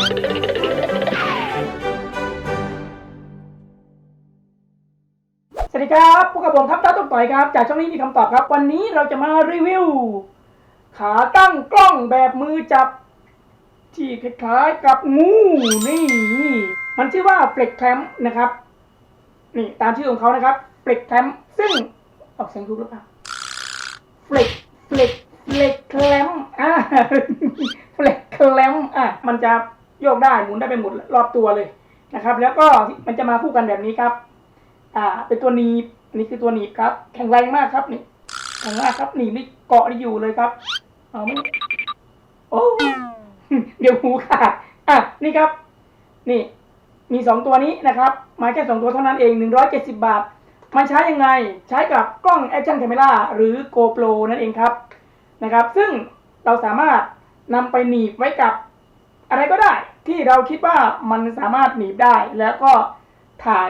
สวัสดีครับพวกกับผมครับต้าตุ๊กต่อยครับ จากช่องนี้มีคำตอบครับ วันนี้เราจะมารีวิว ขาตั้งกล้องแบบมือจับ ที่คล้ายๆกับงูนี่ มันชื่อว่าเฟล็กแคมนะครับ นี่ตามชื่อของเขานะครับเฟล็กแคมซึ่งออกเสียงถูกหรือเปล่าเฟล็กเฟล็กเฟล็กแคมอ่าเฟล็กแคมอะมันจะ โยกได้หมุนได้ไปหมดรอบตัวเลยนะครับ แล้วก็มันจะมาคู่กันแบบนี้ครับ อ่า เป็นตัวหนีบนนี้คือตัวหนีบครับ แข็งแรงมากครับนี่แข็งมากครับหนีบนี่เกาะได้อยู่เลยครับเอาไหมโอ้เดี๋ยวหูขาดอะนี่ครับ นี่ มีสองตัวนี้นะครับมาแค่สองตัวเท่านั้นเองหนึ่งร้อยเจ็ดสิบาทมันใช้ยังไงใช้กับกล้อง Action Camera หรือ GoPro นั่นเองครับนะครับ ซึ่งเราสามารถนำไปหนีบไว้กับอะไรก็ได้ ที่เราคิดว่ามันสามารถหนีบได้แล้วก็ถ่าย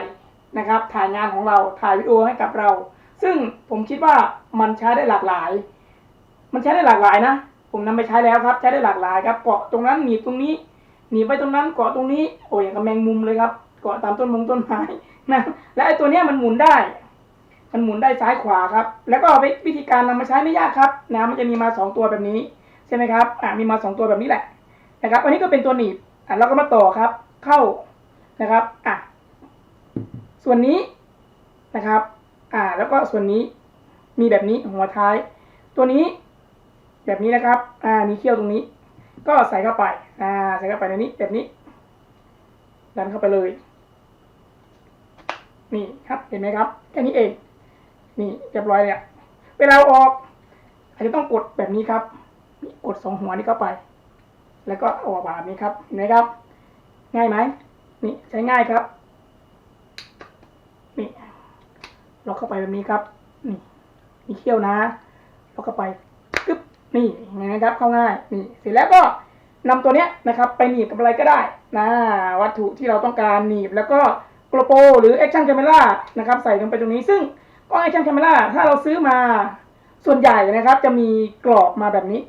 นะครับถ่ายงานของเราถ่ายวิดีโอให้กับเรา ซึ่งผมคิดว่ามันใช้ได้หลากหลาย มันใช้ได้หลากหลายนะ ผมนำไปใช้แล้วครับ ใช้ได้หลากหลายครับเกาะตรงนั้นหนีบตรงนี้หนีบไปตรงนั้นเกาะตรงนี้โอ้ยอย่างกับแมงมุมเลยครับเกาะตามต้นมงต้นไม้นะและไอตัวเนี้ยมันหมุนได้ มันหมุนได้ซ้ายขวาครับ แล้วก็วิวธีการนำมาใช้ไม่ยากครับนะมันจะมีมาสองตัวแบบนี้ใช่ไหมครับอ่ามีมาสองตัวแบบนี้แหละนะครับอันนี้ก็เป็นตัวหนีบ อะเราก็มาต่อครับ เข้านะครับอะส่วนนี้นะครับ อ่า แล้วก็ส่วนนี้มีแบบนี้หัวท้าย ตัวนี้ แบบนี้นะครับ อ่า มีเขี้ยวตรงนี้ ก็ใส่เข้าไป อ่า ใส่เข้าไปในนี้แบบนี้ ดันเข้าไปเลย นี่ครับ เห็นไหมครับ แค่นี้เอง นี่เรียบร้อยเลยเวลาออก อาจจะต้องกดแบบนี้ครับมีกดสองหัวนี้เข้าไป แล้วก็เอาอกแบบนี้ครับเห็นไหมครับ ง่ายไหมนี่ใช้ง่ายครับนี่ล็อกเข้าไปแบบนี้ครับนี่มีเขี้ยวนะล็อกเข้าไปกึ๊บนี่เห็นไหมครับเข้าง่ายนี่เสร็จแล้วก็นำตัวเนี้ยนะครับ ไปหนีบกับอะไรก็ได้นะวัตถุที่เราต้องการหนีบแล้วก็โกลโปหรือ Action Camera นะครับใส่ลงไปตรงนี้ซึ่งกล้อง Action Camera ถ้าเราซื้อมาส่วนใหญ่นะครับ จะมีกรอบมาแบบนี้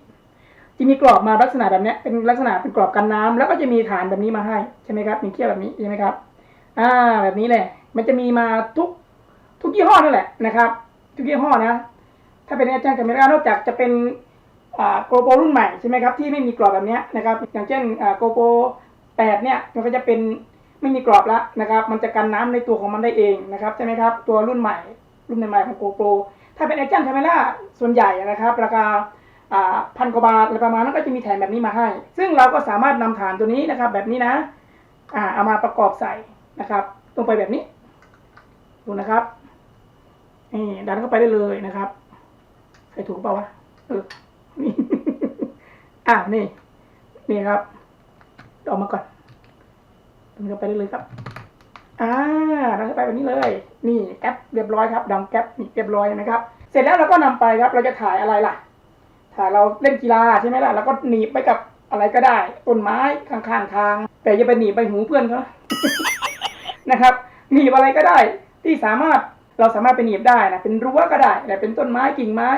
จะมีกรอบมาลักษณะแบบนี้เป็นลักษณะเป็นกรอบกันน้ำแล้วก็จะมีฐานแบบนี้มาให้ใช่ไหมครับมีเขี้ยวแบบนี้ใช่ไหมครับอ่าแบบนี้แหละมันจะมีมาทุกทุกยี่ห้อนั่นแหละนะครับ ทุกยี่ห้อนะ ถ้าเป็นอาจารย์กับเมรานอกจากจะเป็นอ่าโกโปรรุ่นใหม่ใช่ไหมครับที่ไม่มีกรอบแบบนี้นะครับ อย่างเช่นอ่าโกโปรแปดเนี่ยมันก็จะเป็นไม่มีกรอบละนะครับ มันจะกันน้ำในตัวของมันได้เองนะครับใช่ไหมครับตัวรุ่นใหม่ รุ่นใหม่ของโกโปรถ้าเป็นอาจารย์คาเมล่าส่วนใหญ่นะครับ ราคา พันกว่าบาทอะไรประมาณนั้นก็จะมีแถมแบบนี้มาให้ ซึ่งเราก็สามารถนำฐานตัวนี้นะครับ แบบนี้นะอ่าเอามาประกอบใส่นะครับลงไปแบบนี้ดูนะครับนี่ดันเข้าไปได้เลยนะครับใส่ถูกเปล่าวะเออนี่อ่านี่นี่ครับออกมาก่อนดันเข้าไปได้เลยครับอ่าดันเข้าไปแบบนี้เลย นี่แอปเรียบร้อยครับดังแก๊ปนี่เรียบร้อยนะครับ เสร็จแล้วเราก็นำไปครับ เราจะถ่ายอะไรล่ะ ถ่าเราเล่นกีฬาใช่ไหมล่ะแล้วก็หนีบไปกับอะไรก็ได้ต้นไม้ข้างๆทาง แต่อย่าไปหนีบไปหูเพื่อนเขานะครับหนีบอะไรก็ได้ที่สามารถเราสามารถไปหนีบได้นะเป็นรั้วก็ได้แต่เป็นต้นไม้กิ่งไม้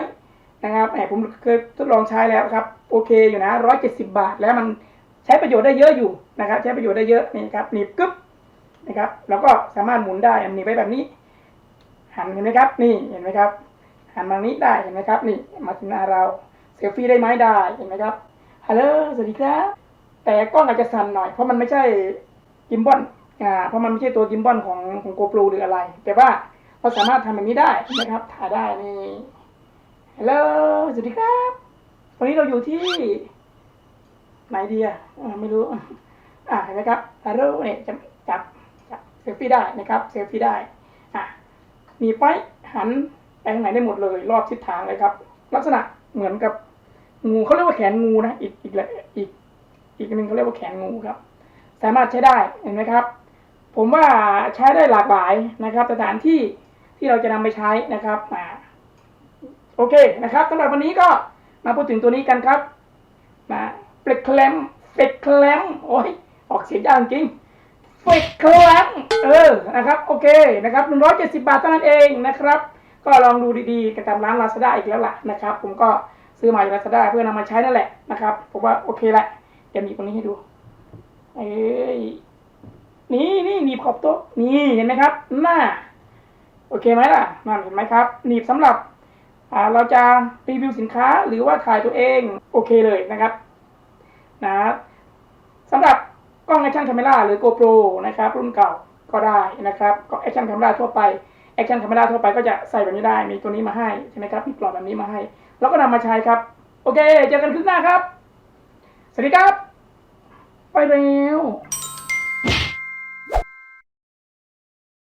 นะครับแหมผมเคยทดลองใช้แล้วครับโอเคอยู่นะร้อยเจ็ดสิบาท แล้วมันใช้ประโยชน์ได้เยอะอยู่นะครับ ใช้ประโยชน์ได้เยอะนี่ครับหนีบกึ๊บนะครับแล้วก็สามารถหมุนได้หนีบไปแบบนี้ หันเห็นไหมครับ นี่เห็นไหมครับหันมานี้ได้เห็นไหมครับ นี่มาถึงหน้าเรา เซลฟี่ได้ไหมได้เห็นไหมครับฮัลโหลสวัสดีครับ แต่กล้องอาจจะสั่นหน่อยเพราะมันไม่ใช่กิมบอลอ่าเพราะมันไม่ใช่ตัวกิมบอลของของโก p r o หรืออะไร แต่ว่าเราสามารถทำแบบนี้ได้นะครับถ่ายได้นี่ฮัลโหลสวัสดีครับวันนี้เราอยู่ที่ไหนดีอะไม่รู้อ่าเห็นไหมครับฮัลโหลเนี่ยจับจับเซลฟี่ได้นะครับเซลฟี่ได้อะหนีไปหันไปทางไหนได้หมดเลย รอบทิศทางเลยครับ ลักษณะเหมือนกับ งูเขาเรียกว่าแขนงูนะอีกอีกอีกอีกอันหนึ่งเขาเรียกว่าแขนงูครับ สามารถใช้ได้เห็นไหมครับ ผมว่าใช้ได้หลากหลายนะครับ สถานที่ที่เราจะนำไปใช้นะครับอ่าโอเคนะครับสำหรับวันนี้ก็มาพูดถึงตัวนี้กันครับมาเฟล็กแคลมเฟ็กแคลมโอ้ยออกเสียงยากจริงเฟ็กแคลมเออนะครับโอเคนะครับหนึ่งร้อยเจ็ดสิบาทเท่านั้นเองนะครับ ก็ลองดูดีๆกับตามร้านลาซาด้าอีกแล้วล่ะนะครับ ผมก็ ซื้อมาจากลาซาด้าเพื่อนำมาใช้นั่นแหละนะครับผมว่าโอเคแหละจะมีตรงนี้ให้ดูเอ้ยนี่นี่หนีบขอบโต๊ะนี่เห็นไหมครับหน้าโอเคไหมล่ะนั่นเห็นไหมครับหนีบสำหรับอ่าเราจะรีวิวสินค้าหรือว่าถ่ายตัวเองโอเคเลยนะครับนะสำหรับกล้อง Action Camera หรือ GoPro นะครับรุ่นเก่าก็ได้นะครับก็ Action Camera ทั่วไป แอคชั่นธรรมดาทั่วไปก็จะใส่แบบนี้ได้ มีตัวนี้มาให้ใช่ไหมครับ มีกรอบแบบนี้มาให้ แล้วก็นำมาใช้ครับ โอเค เจอกันคลิปหน้าครับ สวัสดีครับ ไปแล้ว